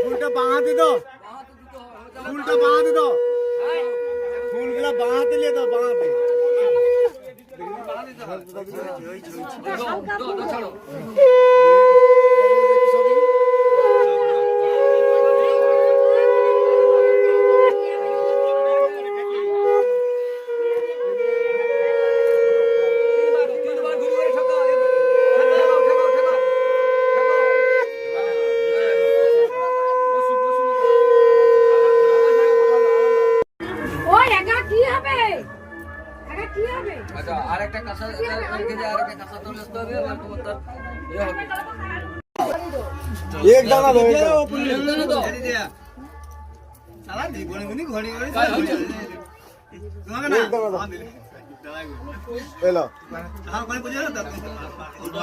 ফুলটা বাঁহাতে দাও। ফুলটা বাঁহাতে দাও। ফুলগুলা বাঁহাতে নিয়ে দাও বাঁহাতে ছাড়ো। হবে? কাকা কি হবে? আচ্ছা আরেকটা কাঁসা কালকে যে আরেকটা কাঁসা তুলে আসতে হবে আর তোমার তার ইয়ে হবে। এক দানা দাও এক দানা দাও। সালা দি গনে গনি ঘড়ি ঘড়ি তোমাকে না? এক দানা দাও। এলো হ্যাঁ গনে বুঝলো